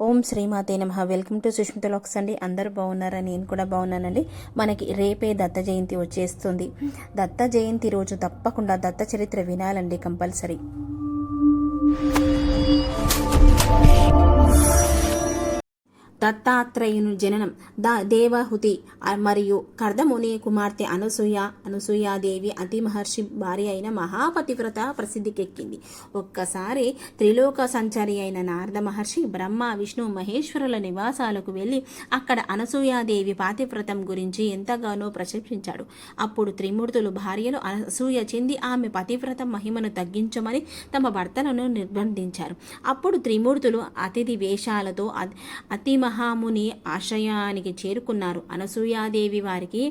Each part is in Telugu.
ఓం శ్రీమాతే నమ. వెల్కమ్ టు సుష్మిత లాక్స్ అండి. అందరూ బాగున్నారా? నేను కూడా బాగున్నానండి. మనకి రేపే దత్త జయంతి వచ్చేస్తుంది. దత్త జయంతి రోజు తప్పకుండా దత్త చరిత్ర వినాలండి కంపల్సరీ. దత్తాత్రేయుని జననం. ద దేవహుతి మరియు కర్దముని కుమార్తె అనసూయ అనసూయాదేవి అతి మహర్షి భార్య అయిన మహాపతివ్రత ప్రసిద్ధికెక్కింది. ఒక్కసారి త్రిలోక సంచారి అయిన నారద మహర్షి బ్రహ్మ విష్ణు మహేశ్వరుల నివాసాలకు వెళ్ళి అక్కడ అనసూయాదేవి పాతివ్రతం గురించి ఎంతగానో ప్రశంసించాడు. అప్పుడు త్రిమూర్తులు భార్యలు అనసూయ చెంది ఆమె పతివ్రత మహిమను తగ్గించమని తమ భర్తలను నిర్బంధించారు. అప్పుడు త్రిమూర్తులు అతిథి వేషాలతో అ- అతి మహాముని ఆశ్రయానికి చేరుకున్నారు. అనసూయాదేవి వారికి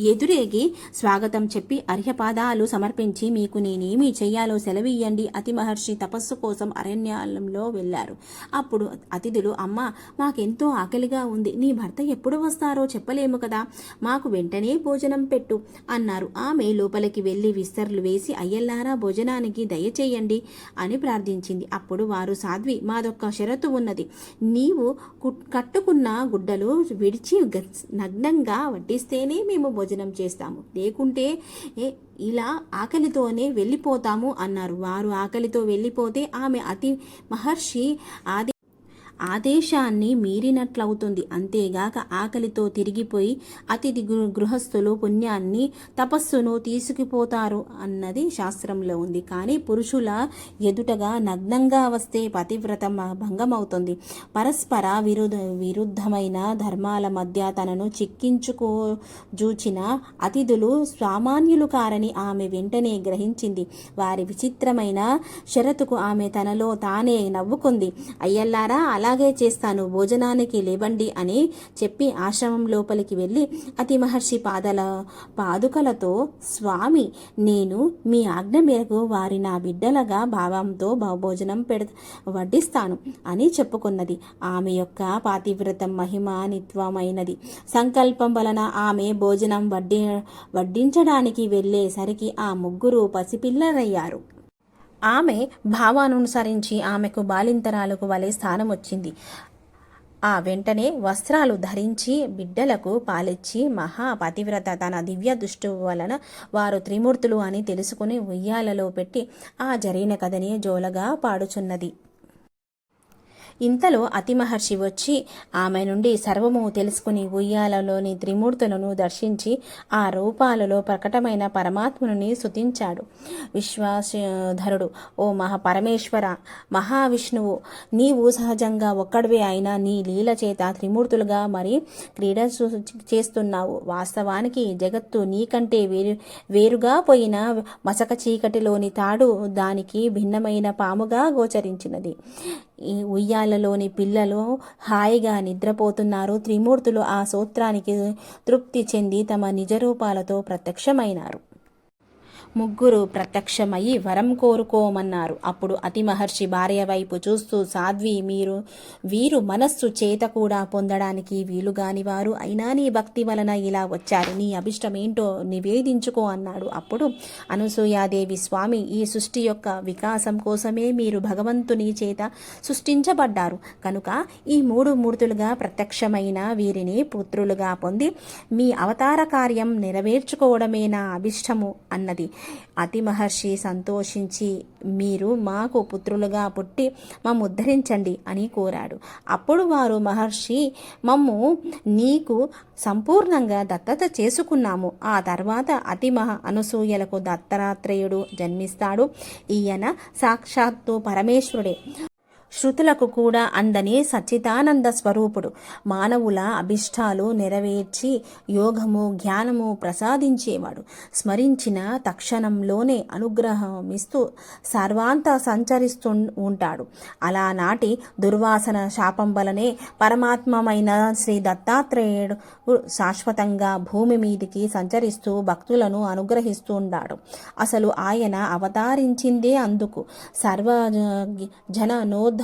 ఎదురేగి స్వాగతం చెప్పి అర్హపాదాలు సమర్పించి మీకు నేనేమి చెయ్యాలో సెలవియ్యండి. అతి మహర్షి తపస్సు కోసం అరణ్యాలంలో వెళ్ళారు. అప్పుడు అతిథులు అమ్మ మాకెంతో ఆకలిగా ఉంది. నీ భర్త ఎప్పుడు వస్తారో చెప్పలేము కదా. మాకు వెంటనే భోజనం పెట్టు అన్నారు. ఆమె లోపలికి వెళ్ళి విస్తర్లు వేసి అయ్యల్లారా భోజనానికి దయచేయండి అని ప్రార్థించింది. అప్పుడు వారు సాధ్వి మాదొక్క షరతు ఉన్నది. నీవు కట్టుకున్న గుడ్డలు విడిచి గ- నగ్నంగా వడ్డిస్తేనే మేము భోజనం చేస్తాము. లేకుంటే ఇలా ఆకలితోనే వెళ్ళిపోతాము అన్నారు. వారు ఆకలితో వెళ్ళిపోతే ఆమె అతి మహర్షి ఆది ఆదేశాన్ని మీరినట్లవుతుంది. అంతేగాక ఆకలితో తిరిగిపోయి అతిథి గృహస్థులు పుణ్యాన్ని తపస్సును తీసుకుపోతారు అన్నది శాస్త్రంలో ఉంది. కానీ పురుషుల ఎదుటగా నగ్నంగా వస్తే పతివ్రత భంగమవుతుంది. పరస్పర విరుద్ధ విరుద్ధమైన ధర్మాల మధ్య తనను చిక్కించుకో జూచిన అతిథులు సామాన్యులు కారని ఆమె వెంటనే గ్రహించింది. వారి విచిత్రమైన షరతుకు ఆమె తనలో తానే నవ్వుకుంది. అయ్యల్లారా అలాగే చేస్తాను భోజనానికి లేవండి అని చెప్పి ఆశ్రమం లోపలికి వెళ్ళి అతి మహర్షి పాదల పాదుకలతో స్వామి నేను మీ ఆజ్ఞ మేరకు వారి నా బిడ్డలగా భావంతో భోజనం పెడ వడ్డిస్తాను అని చెప్పుకున్నది. ఆమె యొక్క పాతివ్రతం మహిమానిత్వమైనది సంకల్పం వలన ఆమె భోజనం వడ్డి వడ్డించడానికి వెళ్ళేసరికి ఆ ముగ్గురు పసిపిల్లలయ్యారు. ఆమె భావానుసరించి ఆమెకు బాలింతరాలకు వలె స్థానం వచ్చింది. ఆ వెంటనే వస్త్రాలు ధరించి బిడ్డలకు పాలిచ్చి మహా పతివ్రత తన దివ్య దృష్టి వలన వారు త్రిమూర్తులు అని తెలుసుకుని ఉయ్యాలలో పెట్టి ఆ జరిగిన కథని జోలగా పాడుచున్నది. ఇంతలో అతి మహర్షి వచ్చి ఆమె నుండి సర్వము తెలుసుకుని ఉయ్యాలలోని త్రిమూర్తులను దర్శించి ఆ రూపాలలో ప్రకటమైన పరమాత్మని స్తుతించాడు. విశ్వాసధరుడు ఓ మహా పరమేశ్వర మహావిష్ణువు నీవు సహజంగా ఒక్కడివే అయినా నీ లీల చేత త్రిమూర్తులుగా మరి క్రీడ చేస్తున్నావు. వాస్తవానికి జగత్తు నీకంటే వేరు వేరుగా పోయిన మసక చీకటిలోని తాడు దానికి భిన్నమైన పాముగా గోచరించినది. ఈ ఉయ్యాలలోని పిల్లలు హాయిగా నిద్రపోతున్నారు. త్రిమూర్తులు ఆ సూత్రానికి తృప్తి చెంది తమ నిజరూపాలతో ప్రత్యక్షమైనారు. ముగ్గురు ప్రత్యక్షమయ్యి వరం కోరుకోమన్నారు. అప్పుడు అతి మహర్షి భార్య వైపు చూస్తూ సాధ్వి మీరు వీరు మనస్సు చేత కూడా పొందడానికి వీలుగాని వారు అయినా నీ భక్తి వలన ఇలా వచ్చారు. నీ అభిష్టం ఏంటో నివేదించుకో అన్నాడు. అప్పుడు అనసూయాదేవి స్వామి ఈ సృష్టి యొక్క వికాసం కోసమే మీరు భగవంతుని చేత సృష్టించబడ్డారు. కనుక ఈ మూడు మూర్తులుగా ప్రత్యక్షమైన వీరిని పుత్రులుగా పొంది మీ అవతార కార్యం నెరవేర్చుకోవడమే నా అభిష్టము అన్నది. అతి మహర్షి సంతోషించి మీరు మాకు పుత్రులుగా పుట్టి మమ్ము ఉద్ధరించండి అని కోరాడు. అప్పుడు వారు మహర్షి మమ్ము నీకు సంపూర్ణంగా దత్తత చేసుకున్నాము. ఆ తర్వాత అతి మహ అనసూయలకు దత్తరాత్రేయుడు జన్మిస్తాడు. ఈయన సాక్షాత్తు పరమేశ్వరుడే. శృతులకు కూడా అందని సచ్చిదానంద స్వరూపుడు. మానవుల అభిష్టాలు నెరవేర్చి యోగము జ్ఞానము ప్రసాదించేవాడు. స్మరించిన తక్షణంలోనే అనుగ్రహం ఇస్తూ సర్వాంత సంచరిస్తూ ఉంటాడు. అలానాటి దుర్వాసన శాపం వలనే పరమాత్మమైన శ్రీ దత్తాత్రేయుడు శాశ్వతంగా భూమి మీదికి సంచరిస్తూ భక్తులను అనుగ్రహిస్తూ ఉన్నాడు అసలు ఆయన అవతారించిందే అందుకు. సర్వ జన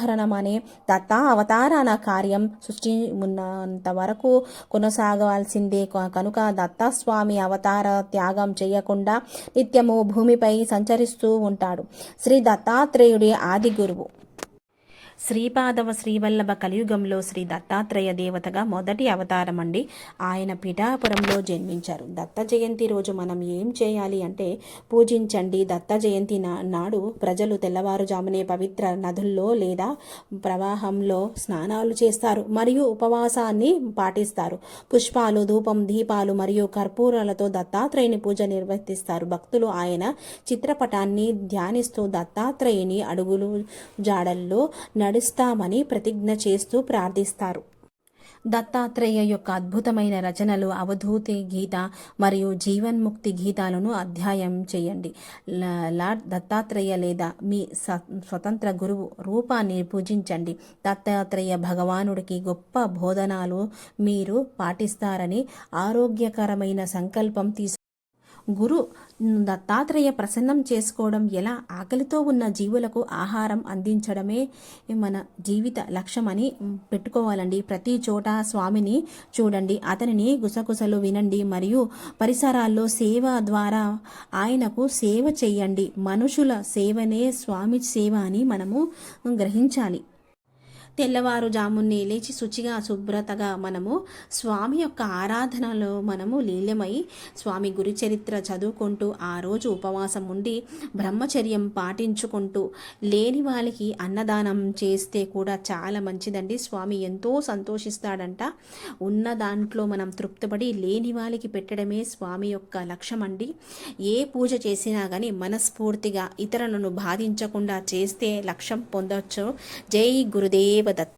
నోద్ధరణమనే దత్తా అవతారాన కార్యం సృష్టి ఉన్నంత వరకు కొనసాగవలసిందే కనుక దత్తాస్వామి అవతార త్యాగం చేయకుండా నిత్యము భూమిపై సంచరిస్తూ ఉంటాడు. శ్రీ దత్తాత్రేయుడి ఆది గురువు. శ్రీపాదవ శ్రీవల్లభ కలియుగంలో శ్రీ దత్తాత్రేయ దేవతగా మొదటి అవతారం అండి ఆయన పిఠాపురంలో జన్మించారు. దత్త జయంతి రోజు మనం ఏం చేయాలి అంటే పూజించండి. దత్త జయంతి నా- నాడు ప్రజలు తెల్లవారుజామునే పవిత్ర నదుల్లో లేదా ప్రవాహంలో స్నానాలు చేస్తారు మరియు ఉపవాసాన్ని పాటిస్తారు. పుష్పాలు ధూపం దీపాలు మరియు కర్పూరాలతో దత్తాత్రేయుని పూజ నిర్వర్తిస్తారు. భక్తులు ఆయన చిత్రపటాన్ని ధ్యానిస్తూ దత్తాత్రేయుని అడుగులు జాడల్లో నడుస్తామని ప్రతిజ్ఞ చేస్తూ ప్రార్థిస్తారు. దత్తాత్రేయ యొక్క అద్భుతమైన రచనలు అవధూతి గీత మరియు జీవన్ముక్తి గీతాలను అధ్యాయం చేయండి. లా- లార్డ్ దత్తాత్రేయ లేదా మీ స- స్వతంత్ర గురువు రూపాన్ని పూజించండి. దత్తాత్రేయ భగవానుడికి గొప్ప బోధనాలు మీరు పాటిస్తారని ఆరోగ్యకరమైన సంకల్పం తీసు గురు దత్తాత్రేయ ప్రసన్నం చేసుకోవడం ఎలా? ఆకలితో ఉన్న జీవులకు ఆహారం అందించడమే మన జీవిత లక్ష్యమని పెట్టుకోవాలండి. ప్రతి చోట స్వామిని చూడండి. అతనిని గుసగుసలు వినండి మరియు పరిసరాల్లో సేవ ద్వారా ఆయనకు సేవ చేయండి. మనుషుల సేవనే స్వామి సేవ అని మనము గ్రహించాలి. తెల్లవారుజామునే లేచి శుచిగా శుభ్రతగా మనము స్వామి యొక్క ఆరాధనలో మనము లీలమై స్వామి గురి చరిత్ర చదువుకుంటూ ఆ రోజు ఉపవాసం ఉండి బ్రహ్మచర్యం పాటించుకుంటూ లేని వాళ్ళకి అన్నదానం చేస్తే కూడా చాలా మంచిదండి. స్వామి ఎంతో సంతోషిస్తాడంట. ఉన్న దాంట్లో మనం తృప్తిపడి లేని వాళ్ళకి పెట్టడమే స్వామి యొక్క లక్ష్యం అండి ఏ పూజ చేసినా కానీ మనస్ఫూర్తిగా ఇతరులను బాధించకుండా చేస్తే లక్ష్యం పొందవచ్చు జై గురుదేవ్ देवदत्त